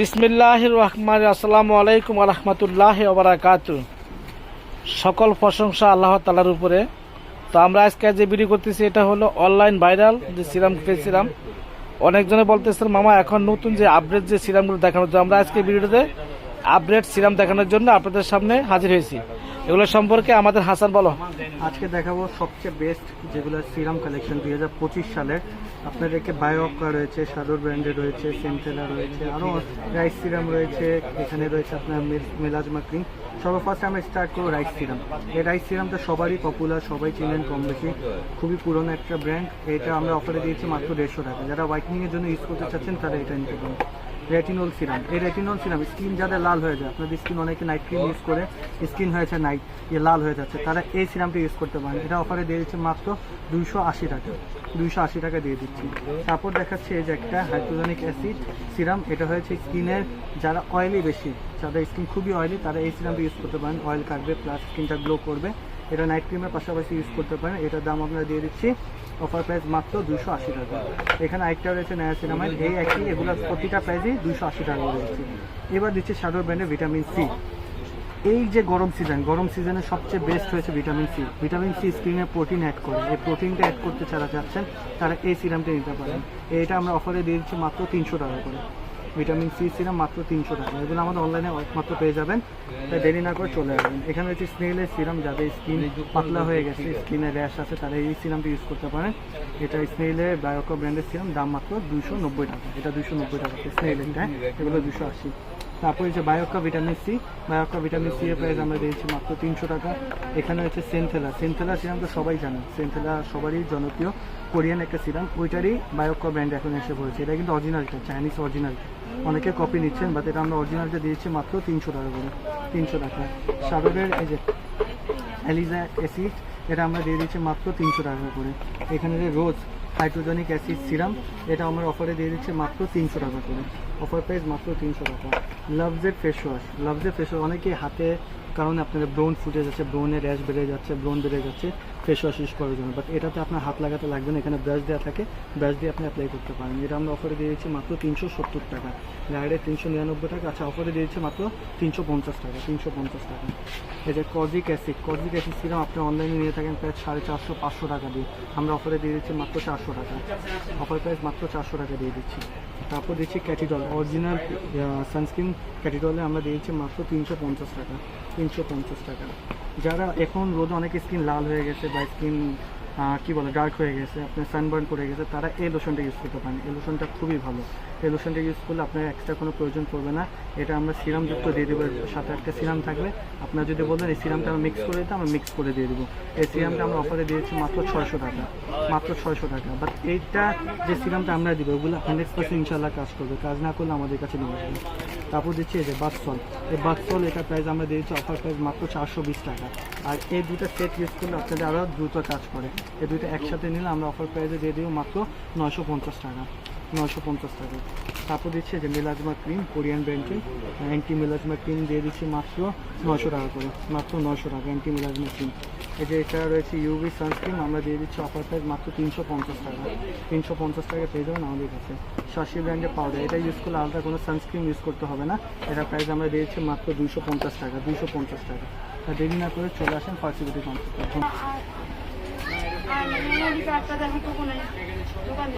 বিসমিল্লাহ রহমান আসসালামু আলাইকুম রহমতুল্লাহ ওবরাকাত সকল প্রশংসা আল্লাহ তালার উপরে। তো আমরা আজকে যে ভিডিও করতেছি, এটা হলো অনলাইন ভাইরাল যে সিরাম পেয়েছিলাম অনেকজনে বলতেছেন, মামা, এখন নতুন যে আপডেট যে সিরামগুলো দেখানোর জন্য আমরা আজকে ভিডিওতে আপডেট সিরাম দেখানোর জন্য আপনাদের সামনে হাজির হয়েছি। এগুলো সম্পর্কে আমাদের হাসান বলো। আজকে দেখাবো সবচেয়ে বেস্ট যেগুলো সিরাম কালেকশন দুই পঁচিশ পঁচিশ একে বায়োকা রয়েছে সাদর ব্র্যান্ডে রয়েছে সেন্টেলা রয়েছে আরও রাইস সিরাম রয়েছে, এখানে রয়েছে আপনার মেলাজমা ক্রিম সর্বফার্স্ট ফার্স্ট আমরা স্টার্ট করব রাইস সিরাম এই রাইস সিরামটা সবারই পপুলার সবাই চিনেন কম বেশি খুবই পুরনো একটা ব্র্যান্ড এটা আমরা অফারে দিয়েছি মাত্র দেড়শো টাকা। যারা হোয়াইটনিংয়ের জন্য ইউজ করতে চাচ্ছেন, তারা এটা নিতে পারেন। রেটিনল সিরাম এই রেটিনল সিরাম স্কিন যাদের লাল হয়ে যায়, আপনাদের স্কিন অনেকে নাইট ক্রিম ইউজ করে স্কিন হয়েছে নাইট ইয়ে লাল হয়ে যাচ্ছে, তারা এই সিরামটা ইউজ করতে পারেন। এটা অফারে দিয়ে দিচ্ছে মাত্র দুইশো আশি টাকা, দুইশো আশি টাকা দিয়ে দিচ্ছি। তারপর দেখাচ্ছে এই যে একটা হাইড্রোজেনিক অ্যাসিড সিরাম এটা হয়েছে স্কিনের যারা অয়েলি বেশি, যাদের স্কিন খুবই অয়েলি তারা এই সিরামটা ইউজ করতে পারেন। অয়েল কাটবে প্লাস স্কিনটা গ্লো করবে। এটা নাইট ক্রিমের পাশাপাশি ইউজ করতে পারেন। এটার দাম আমরা দিয়ে দিচ্ছি। অফার প্রাইস মাত্র দুশো আশি টাকা। এখানে আরেকটা রয়েছে নায়াসিনামাইড এই একই এগুলো প্রতিটা প্রাইসই দুশো আশি টাকা দিচ্ছি। এবার দিচ্ছি সাদর ব্র্যান্ডের ভিটামিন সি এই যে গরম সিজন গরম সিজনে সবচেয়ে বেস্ট হয়েছে ভিটামিন সি ভিটামিন সি স্কিনে প্রোটিন অ্যাড করে। এই প্রোটিনটা অ্যাড করতে যারা চাচ্ছেন, তারা এই সিরামটা নিতে পারেন। এটা আমরা অফারে দিয়ে দিচ্ছি মাত্র তিনশো টাকা করে। ভিটামিন সি সিরাম মাত্র তিনশো টাকা। এগুলো আমাদের অনলাইনে মাত্র পেয়ে যাবেন। তাই দেরি না করে চলে আসবেন। এখানে হচ্ছে স্নেলের সিরাম যাদের স্কিন পাতলা হয়ে গেছে স্কিনে র্যাশ আছে, তারা এই সিরামটা ইউজ করতে পারেন। এটা স্নেলের বায়োকো ব্র্যান্ডের সিরাম দাম মাত্র দুশো নব্বই টাকা। এটা দুশো নব্বই টাকা স্নেলের হ্যাঁ? এগুলো দুশো আশি। তারপরে হচ্ছে Bioaqua vitamin C Bioaqua vitamin C এর প্রাইস আমরা দিয়েছি মাত্র তিনশো টাকা। এখানে হচ্ছে সেন্থেলা সেন্থেলা সিরাম তো সবাই জানে। সেন্থেলা সবারই জনপ্রিয়। কোরিয়ান একটা সিরাম ওইটারই বায়োকা ব্র্যান্ড এখন এসে পড়েছে। এটা কিন্তু অরিজিনালটা চাইনিজ অরিজিনাল অনেকে কপি নিচ্ছেন বাট এটা আমরা অরিজিনালটা দিয়েছি মাত্র তিনশো টাকা করে, তিনশো টাকা। সাগরের এই যে অ্যালিজা অ্যাসিড এটা আমরা দিয়ে দিচ্ছি মাত্র তিনশো টাকা করে। এখানে যে রোজ হাইড্রোজেনিক অ্যাসিড সিরাম এটা আমার অফারে দিয়ে দিচ্ছে মাত্র তিনশো টাকা করে। অফার প্রাইস মাত্র তিনশো টাকা। লাভজের ফেস ওয়াশ লাভজের ফেস ওয়াশ অনেকেই হাতে কারণে আপনাদের ব্রোন ফুটে যাচ্ছে ব্রোনে র্যাশ বেড়ে যাচ্ছে, ব্রোন বেড়ে যাচ্ছে ফেস ওয়াশ ইউজ করার জন্য। বাট এটাতে আপনার হাত লাগাতে লাগবে না, এখানে ব্রাশ দেওয়া থাকে ব্রাশ দিয়ে আপনি অ্যাপ্লাই করতে পারেন। এটা আমরা অফারে দিয়ে দিচ্ছি মাত্র তিনশো সত্তর টাকা। গাড়িতে তিনশো নিরানব্বই টাকা আচ্ছা অফারে দিয়ে দিচ্ছি মাত্র তিনশো পঞ্চাশ টাকা, তিনশো পঞ্চাশ টাকা। যে kojic acid kojic acid serum আপনি অনলাইনে নিয়ে থাকেন প্রায় সাড়ে চারশো, পাঁচশো টাকা দিয়ে। আমরা অফারে দিয়ে দিচ্ছি মাত্র চারশো টাকা। অফার প্রাইস মাত্র চারশো টাকা দিয়ে দিচ্ছি। তারপর দিচ্ছি ক্যাটিডল অরিজিনাল সানস্ক্রিন ক্যাটিডলে আমরা দিয়েছি মাত্র তিনশো পঞ্চাশ টাকা। তিনশো পঞ্চাশ টাকা। যারা এখন রোদে অনেক স্কিন লাল হয়ে গেছে বা স্কিন কি বলে ডার্ক হয়ে গেছে, আপনার সানবার্ন করে গেছে, তারা এই লোশনটা ইউজ করতে পারেন। এই লোশনটা খুবই ভালো। এই লোশনটা ইউজ করলে আপনার এক্সট্রা কোনো প্রয়োজন পড়বে না। এটা আমরা সিরামযুক্ত দিয়ে দেবো সাথে একটা সিরাম থাকবে আপনার যদি বলেন, এই সিরামটা আমরা মিক্স করে দিতে আমরা মিক্স করে দিয়ে দেবো। এই সিরামটা আমরা অফারে দিয়েছি মাত্র ছয়শো টাকা। মাত্র ছয়শো টাকা। বাট এইটা যে সিরামটা আমরা দিব ওগুলো হান্ড্রেড পার্সেন্ট ইনশাল্লাহ কাজ করবে। কাজ না করলে আমাদের কাছে নিয়ে আসবে তারপর দিচ্ছি এই যে বাথসল এই বাথসল এটা প্রাইস আমরা দিয়েছি অফার প্রাইস মাত্র চারশো বিশ টাকা। আর এই দুটো সেট ইউজ করলে আপনাদের আরও দ্রুত কাজ করে। এই দুটো একসাথে নিলে আমরা অফার প্রাইসে দিয়ে দিব মাত্র নয়শো পঞ্চাশ টাকা। নয়শো পঞ্চাশ টাকা। তারপর দিচ্ছে যে মেলাজমা ক্রিম কোরিয়ান ব্র্যান্ডের অ্যান্টি মেলাজমা ক্রিম দিয়ে দিচ্ছি মাত্র নশো টাকা করে। মাত্র নশো টাকা অ্যান্টি মেলাজমা ক্রিম এই যে এটা রয়েছে ইউভি সানস্ক্রিন আমরা দিয়ে দিচ্ছি অফার প্রাইস মাত্র তিনশো পঞ্চাশ টাকা। তিনশো পঞ্চাশ টাকা পেয়ে যাবেন আমাদের কাছে। শাসি ব্র্যান্ডের পাউডার এটা ইউজ করলে আলাদা কোনো সানস্ক্রিন ইউজ করতে হবে না। এটা প্রাইস আমরা দিয়েছি মাত্র দুইশো পঞ্চাশ টাকা, দুইশো পঞ্চাশ টাকা। দেরি না করে চলে আসেন ফার্সিবিটি কমপ্লিট আর মোটামুটি চারটা দেখো তো কোনো দোকান